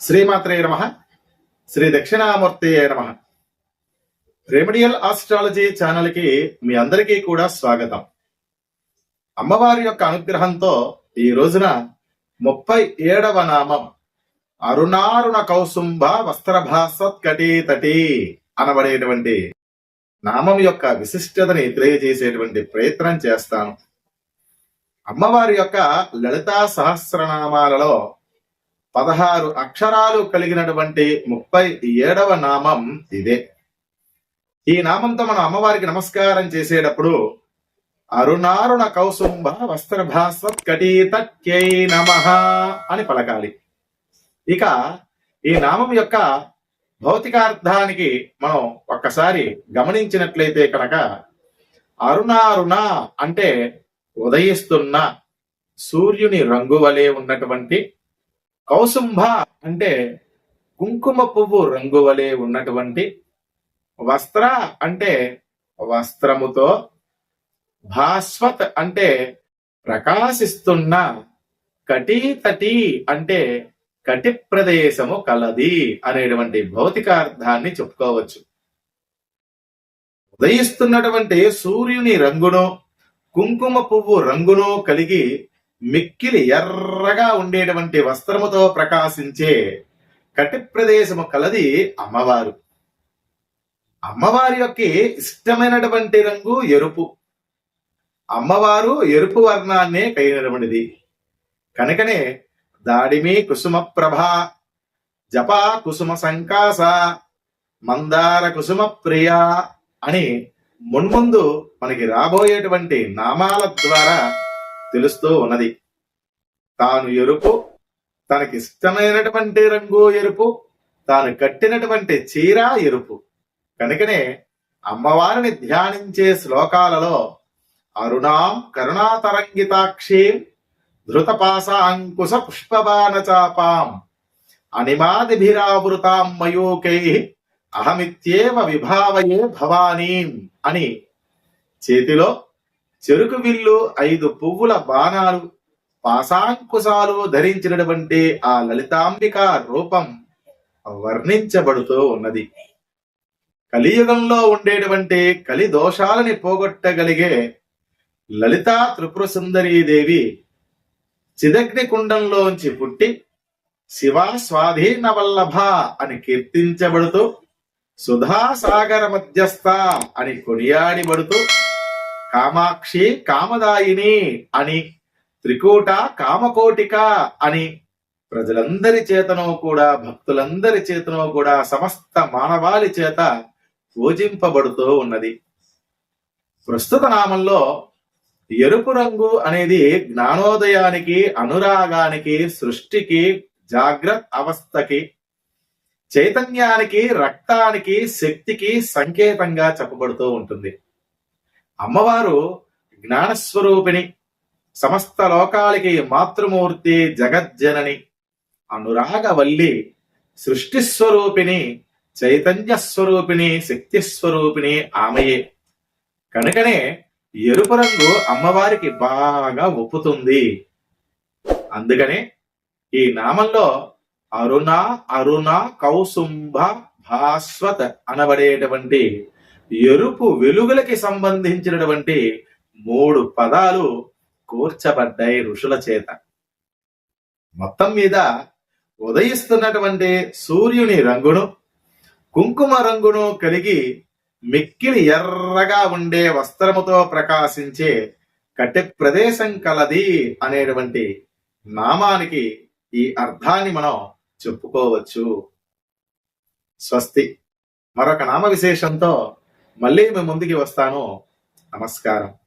శ్రీమాత్రే నమ. శ్రీ దక్షిణామూర్తి నమ. రెమిడియల్ ఆస్ట్రాలజీ ఛానల్కి మీ అందరికీ కూడా స్వాగతం. అమ్మవారి యొక్క అనుగ్రహంతో ఈ రోజున ముప్పై ఏడవ నామం అరుణారుణ కౌసుంభ వస్త్రభాసత్ కటీ తటి అనబడేటువంటి నామం యొక్క విశిష్టతని తెలియజేసేటువంటి ప్రయత్నం చేస్తాను. అమ్మవారి యొక్క లలితా సహస్రనామాలలో పదహారు అక్షరాలు కలిగినటువంటి ముప్పై ఏడవ నామం ఇదే. ఈ నామంతో మనం అమ్మవారికి నమస్కారం చేసేటప్పుడు అరుణారుణ కౌసుంభ వస్త్రభాస్వత్కటీతక్యై నమ అని పలకాలి. ఇక ఈ నామం యొక్క భౌతికార్థానికి మనం ఒక్కసారి గమనించినట్లయితే కనుక అరుణారుణ అంటే ఉదయిస్తున్న సూర్యుని రంగు వలె ఉన్నటువంటి కౌసుంభ అంటే కుంకుమ పువ్వు రంగు వలె ఉన్నటువంటి వస్త్ర అంటే వస్త్రముతో భాస్వత్ అంటే ప్రకాశిస్తున్న కటీతటి అంటే కటి ప్రదేశము కలది అనేటువంటి భౌతికార్థాన్ని చెప్పుకోవచ్చు. ఉదయిస్తున్నటువంటి సూర్యుని రంగును కుంకుమ పువ్వు రంగును కలిగి మిక్కిలి ఎర్రగా ఉండేటువంటి వస్త్రముతో ప్రకాశించే కటి ప్రదేశము కలది అమ్మవారు. అమ్మవారి యొక్క ఇష్టమైనటువంటి రంగు ఎరుపు. అమ్మవారు ఎరుపు వర్ణాన్నే కలిగినటువంటిది కనుకనే దాడిమి కుసుమ ప్రభ జప కుసుమ సంకాస మందార కుసుమ ప్రియ అని మున్ముందు మనకి రాబోయేటువంటి నామాల ద్వారా తెలుస్తూ ఉన్నది. తాను ఎరుపు తనకిష్టమైనటువంటి రంగు ఎరుపు తాను కట్టినటువంటి చీర ఎరుపు. కనుకనే అమ్మవారిని ధ్యానించే శ్లోకాలలో అరుణాం కరుణాతరంగితాక్షీం ధృతపాసాంకుశ పుష్పబాణచాపాం అనిమాదిభిరావృతాం మయూకై అహమిత్యేవ విభావయే భవానీం అని చేతిలో చెరుకు విల్లు ఐదు పువ్వుల బాణాలు పాశాంకుశాలు ధరించినటువంటి ఆ లలితాంబిక రూపం వర్ణించబడుతూ ఉన్నది. కలియుగంలో ఉండేటువంటి కలి దోషాలని పోగొట్టగలిగే లలితా త్రిపుర సుందరీదేవి చిదగ్ని కుండంలోంచి పుట్టి శివ స్వాధీన వల్లభ అని కీర్తించబడుతూ సుధాసాగర మధ్యస్థ అని కొనియాడిబడుతూ కామాక్షి కామదాయిని అని త్రికూట కామకోటిక అని ప్రజలందరి చేతనో కూడా భక్తులందరి చేతనో కూడా సమస్త మానవాళి చేత పూజింపబడుతూ ఉన్నది. ప్రస్తుత నామంలో ఎరుపు రంగు అనేది జ్ఞానోదయానికి అనురాగానికి సృష్టికి జాగ్రత్త అవస్థకి చైతన్యానికి రక్తానికి శక్తికి సంకేతంగా చెప్పబడుతూ ఉంటుంది. అమ్మవారు జ్ఞానస్వరూపిణి సమస్త లోకాలకి మాతృమూర్తి జగజ్జనని. అనురాగవల్లి సృష్టి స్వరూపిణి చైతన్య స్వరూపిణి శక్తి స్వరూపిణి ఆమెయే. కనుకనే ఎరుపు రంగు అమ్మవారికి బాగా ఒప్పుతుంది. అందుకనే ఈ నామంలో అరుణ అరుణ కౌసుంభ భాస్వత్ అనబడేటువంటి ఎరుపు వెలుగులకి సంబంధించినటువంటి మూడు పదాలు కూర్చబడ్డాయి ఋషుల చేత. మొత్తం మీద ఉదయిస్తున్నటువంటి సూర్యుని రంగును కుంకుమ రంగును కలిగి మిక్కిలి ఎర్రగా ఉండే వస్త్రముతో ప్రకాశించే కట్టె ప్రదేశం కలది అనేటువంటి నామానికి ఈ అర్థాన్ని మనం చెప్పుకోవచ్చు. స్వస్తి. మరొక నామ విశేషంతో మళ్ళీ మీ ముందుకి వస్తాను. నమస్కారం.